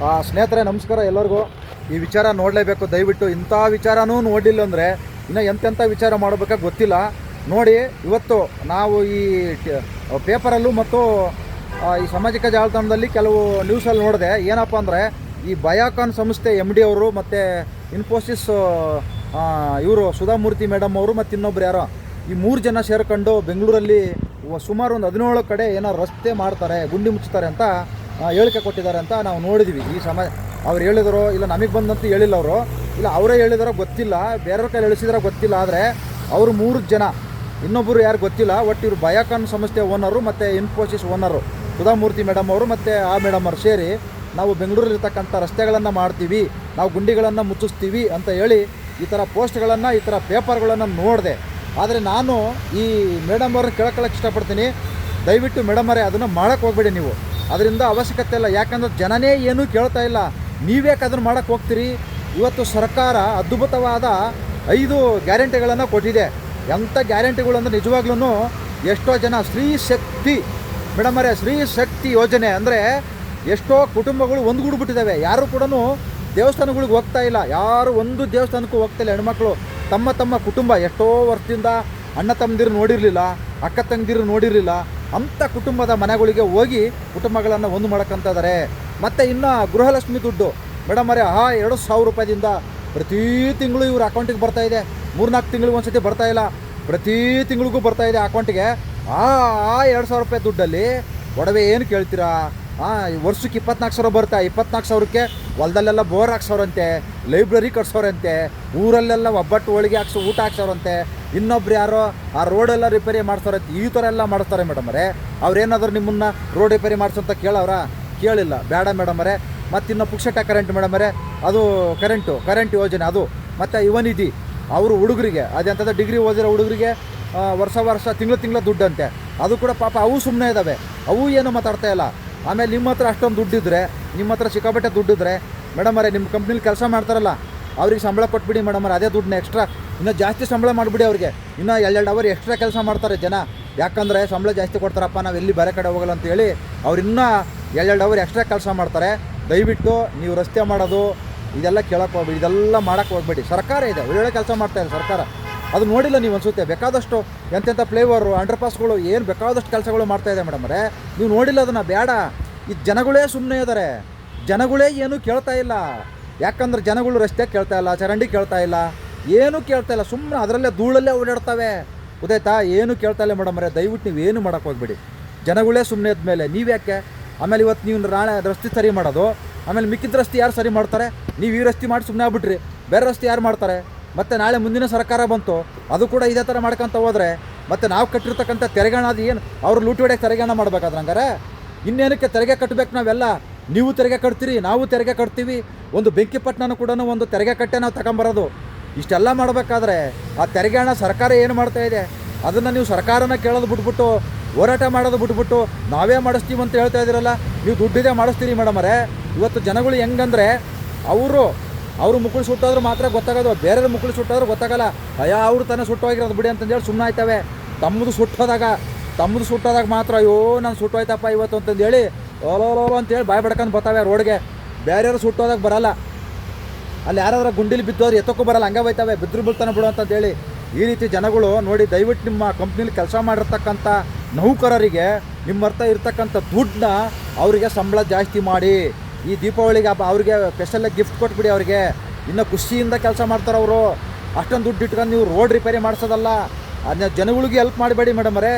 ಸ್ನೇಹಿತರೆ, ನಮಸ್ಕಾರ ಎಲ್ಲರಿಗೂ. ಈ ವಿಚಾರ ನೋಡಲೇಬೇಕು, ದಯವಿಟ್ಟು ಇಂಥ ವಿಚಾರನೂ ನೋಡಿಲ್ಲ ಅಂದರೆ ಇನ್ನು ಎಂತೆಂಥ ವಿಚಾರ ಮಾಡಬೇಕಾ ಗೊತ್ತಿಲ್ಲ. ನೋಡಿ, ಇವತ್ತು ನಾವು ಈ ಪೇಪರಲ್ಲೂ ಮತ್ತು ಈ ಸಾಮಾಜಿಕ ಜಾಲತಾಣದಲ್ಲಿ ಕೆಲವು ನ್ಯೂಸಲ್ಲಿ ನೋಡಿದೆ, ಏನಪ್ಪ ಅಂದರೆ ಈ ಬಯಾಕಾನ್ ಸಂಸ್ಥೆ ಎಂ ಡಿ ಅವರು ಮತ್ತು ಇನ್ಫೋಸಿಸ್ ಇವರು ಸುಧಾಮೂರ್ತಿ ಮೇಡಮ್ ಅವರು ಮತ್ತು ಇನ್ನೊಬ್ರು ಯಾರೋ, ಈ ಮೂರು ಜನ ಸೇರ್ಕೊಂಡು ಬೆಂಗಳೂರಲ್ಲಿ ಸುಮಾರು ಒಂದು ಹದಿನೇಳು ಕಡೆ ಏನೋ ರಸ್ತೆ ಮಾಡ್ತಾರೆ, ಗುಂಡಿ ಮುಚ್ಚುತ್ತಾರೆ ಅಂತ ಹೇಳಿಕೆ ಕೊಟ್ಟಿದ್ದಾರೆ ಅಂತ ನಾವು ನೋಡಿದ್ವಿ. ಈ ಸಮ ಅವ್ರು ಹೇಳಿದರು, ಇಲ್ಲ ನಮಗೆ ಬಂದಂತ ಹೇಳಿಲ್ಲ ಅವರು. ಇಲ್ಲ ಅವರೇ ಹೇಳಿದಾರೋ ಗೊತ್ತಿಲ್ಲ, ಬೇರೆಯವ್ರ ಕೈಲಿ ಹೇಳಿಸಿದಾರೋ ಗೊತ್ತಿಲ್ಲ. ಆದರೆ ಅವರು ಮೂರು ಜನ ಇನ್ನೊಬ್ಬರು ಯಾರು ಗೊತ್ತಿಲ್ಲ ಒಟ್ಟು ಇವರು ಬಯಾಕಾನ್ ಸಂಸ್ಥೆ ಓನರು ಮತ್ತು ಇನ್ಫೋಸಿಸ್ ಓನರು ಸುಧಾಮೂರ್ತಿ ಮೇಡಮ್ ಅವರು ಮತ್ತು ಆ ಮೇಡಮ್ ಅವರು ಸೇರಿ ನಾವು ಬೆಂಗಳೂರಲ್ಲಿರ್ತಕ್ಕಂಥ ರಸ್ತೆಗಳನ್ನು ಮಾಡ್ತೀವಿ, ನಾವು ಗುಂಡಿಗಳನ್ನು ಮುಚ್ಚಿಸ್ತೀವಿ ಅಂತ ಹೇಳಿ ಈ ಥರ ಪೋಸ್ಟ್ಗಳನ್ನು, ಈ ಥರ ಪೇಪರ್ಗಳನ್ನು ನೋಡಿದೆ. ಆದರೆ ನಾನು ಈ ಮೇಡಮ್ ಅವ್ರನ್ನ ಕೇಳ್ಕೊಳ್ಳೋಕೆ ಇಷ್ಟಪಡ್ತೀನಿ. ದಯವಿಟ್ಟು ಮೇಡಮರೇ ಅದನ್ನು ಮಾಡೋಕ್ಕೆ ಹೋಗಬೇಡಿ ನೀವು. ಅದರಿಂದ ಅವಶ್ಯಕತೆ ಇಲ್ಲ. ಯಾಕಂದ್ರೆ ಜನನೇ ಏನೂ ಕೇಳ್ತಾ ಇಲ್ಲ. ನೀವೇ ಅದನ್ನು ಮಾಡೋಕ್ಕೆ ಹೋಗ್ತೀರಿ. ಇವತ್ತು ಸರ್ಕಾರ ಅದ್ಭುತವಾದ ಐದು ಗ್ಯಾರಂಟಿಗಳನ್ನು ಕೊಟ್ಟಿದೆ. ಎಂಥ ಗ್ಯಾರಂಟಿಗಳು ಅಂದರೆ ನಿಜವಾಗ್ಲೂ ಎಷ್ಟೋ ಜನ ಸ್ತ್ರೀ ಶಕ್ತಿ ಮೇಡಮರೇ ಸ್ತ್ರೀ ಶಕ್ತಿ ಯೋಜನೆ ಅಂದರೆ ಎಷ್ಟೋ ಕುಟುಂಬಗಳು ಒಂದುಗೂಡ್ಬಿಟ್ಟಿದ್ದಾವೆ ಯಾರು ಕೂಡ ದೇವಸ್ಥಾನಗಳಿಗೆ ಹೋಗ್ತಾ ಇಲ್ಲ. ಯಾರು ಒಂದು ದೇವಸ್ಥಾನಕ್ಕೂ ಹೋಗ್ತಾ ಇಲ್ಲ ಹೆಣ್ಮಕ್ಳು. ತಮ್ಮ ತಮ್ಮ ಕುಟುಂಬ ಎಷ್ಟೋ ವರ್ಷದಿಂದ ಅಣ್ಣ ತಮ್ಮದಿರು ನೋಡಿರಲಿಲ್ಲ, ಅಕ್ಕ ತಂಗಿದಿರು ನೋಡಿರಲಿಲ್ಲ. ಅಂಥ ಕುಟುಂಬದ ಮನೆಗಳಿಗೆ ಹೋಗಿ ಕುಟುಂಬಗಳನ್ನು ಒಂದು ಮಾಡ್ಕೊಂತ ಇದ್ದಾರೆ ಮತ್ತು ಇನ್ನು ಗೃಹಲಕ್ಷ್ಮಿ ದುಡ್ಡು. ಮೇಡಮರೇ ಆ ಎರಡು ಸಾವಿರ ರೂಪಾಯಿದಿಂದ ಪ್ರತಿ ತಿಂಗಳು ಇವ್ರ ಅಕೌಂಟಿಗೆ ಬರ್ತಾ ಇದೆ. ಮೂರ್ನಾಲ್ಕು ತಿಂಗಳಿಗೆ ಒಂದ್ಸತಿ ಬರ್ತಾ ಇಲ್ಲ. ಪ್ರತಿ ತಿಂಗಳಿಗೂ ಬರ್ತಾ ಇದೆ ಅಕೌಂಟಿಗೆ ಆ ಆ ಎರಡು ಸಾವಿರ ರೂಪಾಯಿ ದುಡ್ಡಲ್ಲಿ ಒಡವೆ ಏನು ಕೇಳ್ತೀರಾ? ಹಾಂ ವರ್ಷಕ್ಕೆ ಇಪ್ಪತ್ನಾಲ್ಕು ಸಾವಿರ ಬರ್ತಾ ಇಪ್ಪತ್ನಾಲ್ಕು ಸಾವಿರಕ್ಕೆ ಹೊಲದಲ್ಲೆಲ್ಲ ಬೋರ್ ಹಾಕ್ಸೋರಂತೆ, ಲೈಬ್ರರಿ ಕಟ್ಸೋರಂತೆ, ಊರಲ್ಲೆಲ್ಲ ಒಬ್ಬಟ್ಟು ಹೋಳಿಗೆ ಹಾಕ್ಸೋ ಊಟ ಹಾಕ್ಸೋರಂತೆ ಇನ್ನೊಬ್ರು ಯಾರೋ ಆ ರೋಡೆಲ್ಲ ರಿಪೇರಿ ಮಾಡ್ತಾರೆ ಈ ಥರ ಎಲ್ಲ ಮಾಡ್ತಾರೆ ಮೇಡಮರೇ ಅವ್ರೇನಾದ್ರು ನಿಮ್ಮನ್ನ ರೋಡ್ ರಿಪೇರಿ ಮಾಡ್ಸೋಂತ ಕೇಳವ್ರ? ಕೇಳಿಲ್ಲ. ಬೇಡ ಮೇಡಮರೇ ಮತ್ತು ಇನ್ನು ಪುಕ್ಷಟ ಕರೆಂಟ್ ಮೇಡಮರೇ ಅದು ಕರೆಂಟು ಕರೆಂಟ್ ಯೋಜನೆ ಅದು. ಮತ್ತು ಯುವನಿಧಿ, ಅವರು ಹುಡುಗರಿಗೆ ಅದೆಂಥದ್ದು ಡಿಗ್ರಿ ಓದಿರೋ ಹುಡುಗರಿಗೆ ವರ್ಷ ವರ್ಷ, ತಿಂಗಳು ತಿಂಗಳ ದುಡ್ಡಂತೆ. ಅದು ಕೂಡ ಪಾಪ ಅವು ಸುಮ್ಮನೆ ಇದ್ದಾವೆ ಅವು ಏನು ಮಾತಾಡ್ತಾ ಇಲ್ಲ. ಆಮೇಲೆ ನಿಮ್ಮ ಹತ್ರ ಅಷ್ಟೊಂದು ದುಡ್ಡಿದ್ರೆ, ನಿಮ್ಮ ಹತ್ರ ಸಿಕ್ಕಾಪಟ್ಟೆ ದುಡ್ಡಿದ್ರೆ ಮೇಡಮರೇ ನಿಮ್ಮ ಕಂಪ್ನಿಲಿ ಕೆಲಸ ಮಾಡ್ತಾರಲ್ಲ ಅವ್ರಿಗೆ ಸಂಬಳ ಕೊಟ್ಬಿಡಿ ಮೇಡಮರೇ ಅದೇ ದುಡ್ಡನ್ನ ಎಕ್ಸ್ಟ್ರಾ ಇನ್ನೂ ಜಾಸ್ತಿ ಸಂಬಳ ಮಾಡಿಬಿಡಿ ಅವ್ರಿಗೆ. ಇನ್ನೂ ಎರಡು ಅವರ್ ಎಕ್ಸ್ಟ್ರಾ ಕೆಲಸ ಮಾಡ್ತಾರೆ ಜನ. ಯಾಕಂದರೆ ಸಂಬಳ ಜಾಸ್ತಿ ಕೊಡ್ತಾರಪ್ಪ, ನಾವು ಎಲ್ಲಿ ಬೇರೆ ಕಡೆ ಹೋಗಲ್ಲ ಅಂತೇಳಿ ಅವ್ರು ಇನ್ನೂ ಎರಡೆರಡು ಅವರ್ ಎಕ್ಸ್ಟ್ರಾ ಕೆಲಸ ಮಾಡ್ತಾರೆ. ದಯವಿಟ್ಟು ನೀವು ರಸ್ತೆ ಮಾಡೋದು, ಇದೆಲ್ಲ ಕೇಳಕ್ಕೆ ಹೋಗ್ಬೇಡಿ, ಇದೆಲ್ಲ ಮಾಡೋಕ್ಕೆ ಹೋಗ್ಬೇಡಿ. ಸರ್ಕಾರ ಇದೆ, ಒಳ್ಳೊಳ್ಳೆ ಕೆಲಸ ಮಾಡ್ತಾ ಇದೆ ಸರ್ಕಾರ. ಅದು ನೋಡಿಲ್ಲ ನೀವು ಅನ್ಸುತ್ತೆ, ಬೇಕಾದಷ್ಟು ಎಂತೆಂಥ ಫ್ಲೇವರು ಅಂಡರ್ ಪಾಸ್ಗಳು ಏನು ಬೇಕಾದಷ್ಟು ಕೆಲಸಗಳು ಮಾಡ್ತಾ ಇದೆ ಮೇಡಮರೇ ನೀವು ನೋಡಿಲ್ಲ ಅದನ್ನು, ಬೇಡ. ಈ ಜನಗಳೇ ಸುಮ್ಮನೆ ಇದ್ದಾರೆ ಜನಗಳೇ ಏನೂ ಕೇಳ್ತಾ ಇಲ್ಲ. ಯಾಕಂದ್ರೆ ಜನಗಳು ರಸ್ತೆ ಕೇಳ್ತಾ ಇಲ್ಲ, ಚರಂಡಿ ಕೇಳ್ತಾ ಇಲ್ಲ, ಏನೂ ಕೇಳ್ತಾ ಇಲ್ಲ, ಸುಮ್ಮನೆ ಅದರಲ್ಲೇ ಧೂಳಲ್ಲೇ ಓಡಾಡ್ತವೆ. ಉದಯ್ತಾ ಏನು ಕೇಳ್ತಾ ಇಲ್ಲ ಅವರೇ, ದಯವಿಟ್ಟು ನೀವು ಏನು ಮಾಡೋಕ್ಕೆ ಹೋಗ್ಬೇಡಿ. ಜನಗಳೇ ಸುಮ್ಮನೆ ಇದ್ಮೇಲೆ, ನೀವ್ಯಾಕೆ? ಆಮೇಲೆ ಇವತ್ತು ನೀವು ನಾಳೆ ರಸ್ತೆ ಸರಿ ಮಾಡೋದು, ಆಮೇಲೆ ಮಿಕ್ಕಿದ ರಸ್ತೆ ಯಾರು ಸರಿ ಮಾಡ್ತಾರೆ? ನೀವು ಈ ರಸ್ತೆ ಮಾಡಿ ಸುಮ್ಮನೆ ಆಗ್ಬಿಟ್ರಿ, ಬೇರೆ ರಸ್ತೆ ಯಾರು ಮಾಡ್ತಾರೆ? ಮತ್ತು ನಾಳೆ ಮುಂದಿನ ಸರ್ಕಾರ ಬಂತು, ಅದು ಕೂಡ ಇದೇ ಥರ ಮಾಡ್ಕೊಂತ ಹೋದರೆ, ಮತ್ತು ನಾವು ಕಟ್ಟಿರ್ತಕ್ಕಂಥ ತೆರಿಗೆ ಅದು ಏನು, ಅವರು ಲೂಟಿ ಹೊಡೆಯಕ್ಕೆ ತೆರಿಗೆಹಣ ಮಾಡ್ಬೇಕಾದ್ರೆ ಹಂಗಾರೆ ಇನ್ನೇನಕ್ಕೆ ತೆರಿಗೆ ಕಟ್ಟಬೇಕು ನಾವೆಲ್ಲ? ನೀವು ತೆರಿಗೆ ಕಟ್ತೀರಿ, ನಾವು ತೆರಿಗೆ ಕಟ್ತೀವಿ. ಒಂದು ಬೆಂಕಿಪಟ್ಟಣನೂ ಕೂಡ ಒಂದು ತೆರಿಗೆ ಕಟ್ಟೆ ನಾವು ತಗೊಂಬರೋದು. ಇಷ್ಟೆಲ್ಲ ಮಾಡಬೇಕಾದ್ರೆ ಆ ತೆರಿಗೆ ಹಣ ಸರ್ಕಾರ ಏನು ಮಾಡ್ತಾ ಇದೆ? ಅದನ್ನು ನೀವು ಸರ್ಕಾರನ ಕೇಳೋದು ಬಿಟ್ಬಿಟ್ಟು, ಹೋರಾಟ ಮಾಡೋದು ಬಿಟ್ಬಿಟ್ಟು ನಾವೇ ಮಾಡಿಸ್ತೀವಿ ಅಂತ ಹೇಳ್ತಾ ಇದ್ದೀರಲ್ಲ? ನೀವು ದುಡ್ಡಿದೆ ಮಾಡಿಸ್ತೀರಿ ಮೇಡಮರೇ. ಇವತ್ತು ಜನಗಳು ಹೆಂಗಂದರೆ ಅವರು ಅವರು ಮುಕ್ಕಳು ಸುಟ್ಟೋದ್ರೆ ಮಾತ್ರ ಗೊತ್ತಾಗೋದು ಬೇರೆ ಮುಕ್ಕಳು ಸುಟ್ಟಾದ್ರೂ ಗೊತ್ತಾಗಲ್ಲ. ಅಯ್ಯ, ಅವ್ರು ತಾನೇ ಸುಟ್ಟೋಗಿರೋದು ಬಿಡಿ ಅಂತಂದೇಳಿ ಸುಮ್ಮನೆ ಆಯ್ತವೆ ತಮ್ಮದು ಸುಟ್ಟೋದಾಗ ತಮ್ಮದು ಸುಟ್ಟೋದಾಗ ಮಾತ್ರ, ಅಯ್ಯೋ, ನಾನು ಸುಟ್ಟೋಯ್ತಪ್ಪ ಇವತ್ತು ಅಂತಂದು ಹೇಳಿ ಓಲೋ ಓಲೋಲೋ ಅಂತೇಳಿ ಬಾಯ್ ಬಡ್ಕೊಂಡು ಬರ್ತಾವೆ ರೋಡ್ಗೆ. ಬೇರೆಯವರು ಸುಟ್ಟೋದಾಗ ಬರಲ್ಲ. ಅಲ್ಲಿ ಯಾರಾದ್ರೂ ಗುಂಡಿಲಿ ಬಿದ್ದೋರು ಎತ್ತಕ್ಕೂ ಬರಲ್ಲ, ಹಂಗೆ ಹೋಯ್ತವೆ, ಬಿದ್ರು ಬಿಡ್ತಾನೆ ಬಿಡು ಅಂತಂದೇಳಿ. ಈ ರೀತಿ ಜನಗಳು ನೋಡಿ, ದಯವಿಟ್ಟು ನಿಮ್ಮ ಕಂಪ್ನಿಲಿ ಕೆಲಸ ಮಾಡಿರ್ತಕ್ಕಂಥ ನೌಕರರಿಗೆ ನಿಮ್ಮ ಅರ್ಥ ಇರ್ತಕ್ಕಂಥ ದುಡ್ಡನ್ನ ಅವರಿಗೆ ಸಂಬಳ ಜಾಸ್ತಿ ಮಾಡಿ. ಈ ದೀಪಾವಳಿಗೆ ಅವ್ರಿಗೆ ಸ್ಪೆಷಲಾಗಿ ಗಿಫ್ಟ್ ಕೊಟ್ಬಿಡಿ ಅವರಿಗೆ. ಇನ್ನು ಖುಷಿಯಿಂದ ಕೆಲಸ ಮಾಡ್ತಾರೆ ಅವರು. ಅಷ್ಟೊಂದು ದುಡ್ಡು ಇಟ್ಕೊಂಡು ನೀವು ರೋಡ್ ರಿಪೇರಿ ಮಾಡಿಸೋದಲ್ಲ. ಅದನ್ನ ಜನಗಳಿಗೆ ಹೆಲ್ಪ್ ಮಾಡಬೇಡಿ ಮೇಡಮರೇ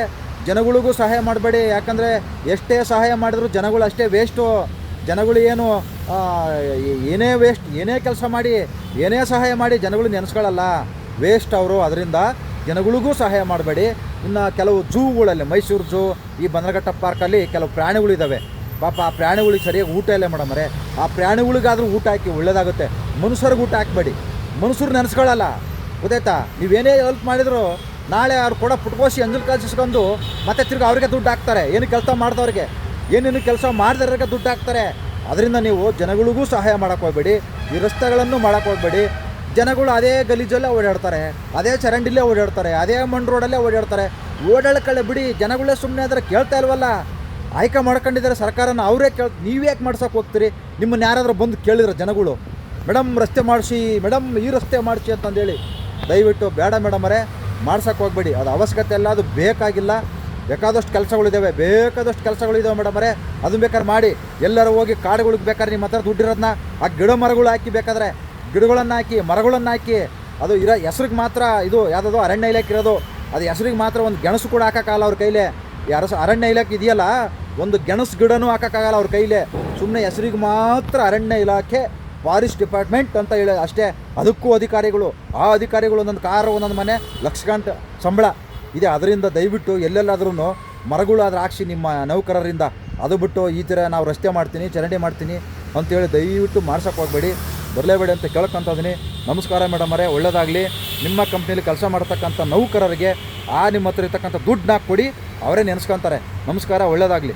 ಜನಗಳಿಗೂ ಸಹಾಯ ಮಾಡಬೇಡಿ. ಯಾಕಂದರೆ ಎಷ್ಟೇ ಸಹಾಯ ಮಾಡಿದ್ರು ಜನಗಳು ಅಷ್ಟೇ ವೇಸ್ಟು ಜನಗಳು ಏನು ಏನೇ ವೇಸ್ಟ್ ಏನೇ ಕೆಲಸ ಮಾಡಿ, ಏನೇ ಸಹಾಯ ಮಾಡಿ ಜನಗಳು ನೆನೆಸ್ಕೊಳ್ಳಲ್ಲ ವೇಸ್ಟ್ ಅವರು, ಅದರಿಂದ ಜನಗಳಿಗೂ ಸಹಾಯ ಮಾಡಬೇಡಿ. ಇನ್ನು ಕೆಲವು ಜೂಗಳಲ್ಲಿ, ಮೈಸೂರು ಜೂ, ಈ ಬಂದರಘಟ್ಟ ಪಾರ್ಕಲ್ಲಿ ಕೆಲವು ಪ್ರಾಣಿಗಳಿದ್ದಾವೆ ಪಾಪ ಆ ಪ್ರಾಣಿಗಳಿಗೆ ಸರಿಯಾಗಿ ಊಟ ಇಲ್ಲ ಮೇಡಮರೇ ಆ ಪ್ರಾಣಿಗಳಿಗಾದರೂ ಊಟ ಹಾಕಿ ಒಳ್ಳೆಯದಾಗುತ್ತೆ ಮನುಷ್ಯರಿಗೆ ಊಟ ಹಾಕ್ಬೇಡಿ. ಮನುಷ್ಯರು ನೆನೆಸ್ಕೊಳ್ಳಲ್ಲ ಗೊತ್ತಾಯ್ತಾ? ನೀವೇನೇ ಹೆಲ್ಪ್ ಮಾಡಿದ್ರು ನಾಳೆ ಅವ್ರು ಕೂಡ ಪುಟ್ಕೋಸಿ ಅಂಜಲ್ ಕಾಸಿಸ್ಕೊಂಡು ಮತ್ತೆ ತಿರ್ಗಿ ಅವ್ರಿಗೆ ದುಡ್ಡು ಹಾಕ್ತಾರೆ. ಏನು ಕೆಲಸ ಮಾಡಿದವ್ರಿಗೆ? ಏನೇನು ಕೆಲಸ ಮಾಡಿದವ್ರಿಗೆ ದುಡ್ಡು ಹಾಕ್ತಾರೆ? ಅದರಿಂದ ನೀವು ಜನಗಳಿಗೂ ಸಹಾಯ ಮಾಡೋಕ್ಕೆ ಹೋಗ್ಬೇಡಿ. ಈ ರಸ್ತೆಗಳನ್ನು ಮಾಡೋಕ್ಕೆ ಹೋಗ್ಬೇಡಿ. ಜನಗಳು ಅದೇ ಗಲೀಜಲ್ಲೇ ಓಡಾಡ್ತಾರೆ. ಅದೇ ಚರಂಡಿಲ್ಲೇ ಓಡಾಡ್ತಾರೆ. ಅದೇ ಮಣ್ಣು ರೋಡಲ್ಲೇ ಓಡಾಡ್ತಾರೆ. ಓಡಾಡ್ಕೊಳ್ಳೆ ಬಿಡಿ. ಜನಗಳೇ ಸುಮ್ಮನೆ ಆದರೆ ಕೇಳ್ತಾ ಇಲ್ವಲ್ಲ? ಆಯ್ಕೆ ಮಾಡ್ಕೊಂಡಿದ್ದಾರೆ ಸರ್ಕಾರನ ಅವರೇ ಕೇಳ್, ನೀವು ಯಾಕೆ ಮಾಡ್ಸೋಕೆ ಹೋಗ್ತೀರಿ? ನಿಮ್ಮನ್ನ ಯಾರಾದರೂ ಬಂದು ಕೇಳಿರೋ ಜನಗಳು? ಮೇಡಮ್ ರಸ್ತೆ ಮಾಡಿಸಿ ಮೇಡಮ್ ಈ ರಸ್ತೆ ಮಾಡಿಸಿ ಅಂತಂದೇಳಿ. ದಯವಿಟ್ಟು ಬೇಡ ಮೇಡಮರೇ. ಮಾಡ್ಸೋಕೆ ಹೋಗ್ಬೇಡಿ. ಅದು ಅವಶ್ಯಕತೆ ಎಲ್ಲ ಅದು ಬೇಕಾಗಿಲ್ಲ. ಬೇಕಾದಷ್ಟು ಕೆಲಸಗಳಿದ್ದಾವೆ ಬೇಕಾದಷ್ಟು ಕೆಲಸಗಳಿದ್ದಾವೆ ಮೇಡಮರೇ ಅದು ಬೇಕಾದ್ರೆ ಮಾಡಿ. ಎಲ್ಲರೂ ಹೋಗಿ ಕಾಡುಗಳಿಗೆ ಬೇಕಾದ್ರೆ ನಿಮ್ಮ ಹತ್ರ ದುಡ್ಡಿರೋದನ್ನ ಆ ಗಿಡ ಮರಗಳು ಹಾಕಿ ಬೇಕಾದ್ರೆ ಗಿಡಗಳನ್ನು ಹಾಕಿ, ಮರಗಳನ್ನು ಹಾಕಿ, ಅದು ಇರೋ ಹೆಸ್ರಿಗೆ ಮಾತ್ರ ಇದು ಯಾವುದದು ಅರಣ್ಯ ಇಲಾಖೆ ಇರೋದು. ಅದು ಹೆಸ್ರಿಗೆ ಮಾತ್ರ ಒಂದು ಗೆಣಸು ಕೂಡ ಹಾಕೋಕ್ಕಾಗಲ್ಲ ಅವ್ರ ಕೈಲೇ. ಯಾರು ಅರಣ್ಯ ಇಲಾಖೆ ಇದೆಯಲ್ಲ, ಒಂದು ಗೆಣಸು ಗಿಡನೂ ಹಾಕೋಕ್ಕಾಗಲ್ಲ ಅವ್ರ ಕೈಲೇ. ಸುಮ್ಮನೆ ಹೆಸ್ರಿಗೆ ಮಾತ್ರ ಅರಣ್ಯ ಇಲಾಖೆ ಫಾರೆಸ್ಟ್ ಡಿಪಾರ್ಟ್ಮೆಂಟ್ ಅಂತ ಹೇಳಿ ಅಷ್ಟೇ. ಅದಕ್ಕೂ ಅಧಿಕಾರಿಗಳು, ಆ ಅಧಿಕಾರಿಗಳು ಒಂದೊಂದು ಕಾರು, ಒಂದೊಂದು ಮನೆ, ಲಕ್ಷಗಂಟ ಸಂಬಳ ಇದೆ. ಅದರಿಂದ ದಯವಿಟ್ಟು ಎಲ್ಲೆಲ್ಲಾದ್ರೂ ಮರಗಳಾದ್ರೂ ಹಾಕ್ಸಿ ನಿಮ್ಮ ನೌಕರರಿಂದ ಅದು ಬಿಟ್ಟು ಈ ಥರ ನಾವು ರಸ್ತೆ ಮಾಡ್ತೀನಿ, ಚರಂಡಿ ಮಾಡ್ತೀನಿ ಅಂತೇಳಿ ದಯವಿಟ್ಟು ಮಾಡ್ಸೋಕೆ ಹೋಗಬೇಡಿ. ಬರಲೇಬೇಡಿ ಅಂತ ಕೇಳ್ಕೊಂತಿದ್ದೀನಿ ನಮಸ್ಕಾರ ಮೇಡಮರೇ ಒಳ್ಳೆಯದಾಗಲಿ ನಿಮ್ಮ ಕಂಪ್ನಿಯಲ್ಲಿ ಕೆಲಸ ಮಾಡ್ತಕ್ಕಂಥ ನೌಕರರಿಗೆ ಆ ನಿಮ್ಮ ಹತ್ರ ಇರ್ತಕ್ಕಂಥ ದುಡ್ಡನ್ನ ಕೊಡಿ, ಅವರೇ ನೆನೆಸ್ಕೊತಾರೆ. ನಮಸ್ಕಾರ ಒಳ್ಳೆಯದಾಗಲಿ